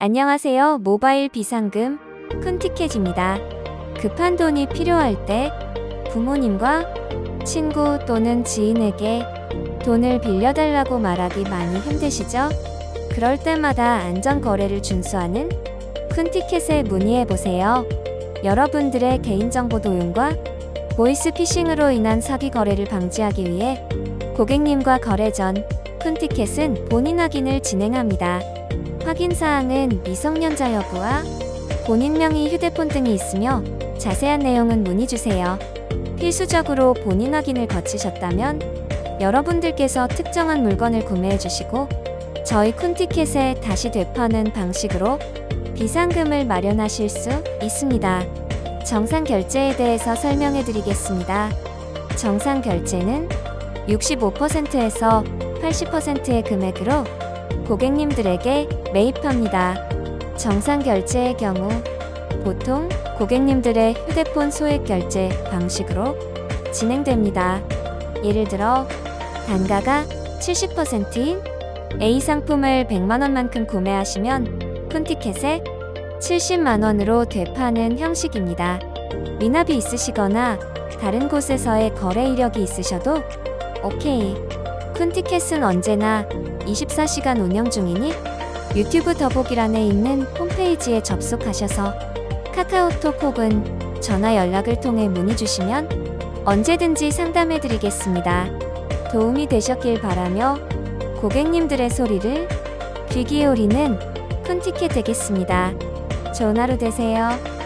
안녕하세요. 모바일 비상금 쿤티켓입니다. 급한 돈이 필요할 때 부모님과 친구 또는 지인에게 돈을 빌려달라고 말하기 많이 힘드시죠? 그럴 때마다 안전거래를 준수하는 쿤티켓에 문의해보세요. 여러분들의 개인정보 도용과 보이스피싱으로 인한 사기 거래를 방지하기 위해 고객님과 거래 전 쿤티켓은 본인 확인을 진행합니다. 확인 사항은 미성년자 여부와 본인 명의 휴대폰 등이 있으며 자세한 내용은 문의 주세요. 필수적으로 본인 확인을 거치셨다면 여러분들께서 특정한 물건을 구매해 주시고 저희 쿤티켓에 다시 되파는 방식으로 비상금을 마련하실 수 있습니다. 정상 결제에 대해서 설명해 드리겠습니다. 정상 결제는 65%에서 80%의 금액으로 고객님들에게 매입합니다. 정상 결제의 경우 보통 고객님들의 휴대폰 소액 결제 방식으로 진행됩니다. 예를 들어 단가가 70%인 A 상품을 100만원만큼 구매하시면 쿤티켓에 70만원으로 되파는 형식입니다. 미납이 있으시거나 다른 곳에서의 거래 이력이 있으셔도 오케이. 쿤티켓은 언제나 24시간 운영 중이니 유튜브 더보기란에 있는 홈페이지에 접속하셔서 카카오톡 혹은 전화 연락을 통해 문의 주시면 언제든지 상담해 드리겠습니다. 도움이 되셨길 바라며 고객님들의 소리를 귀 기울이는 쿤티켓 되겠습니다. 좋은 하루 되세요.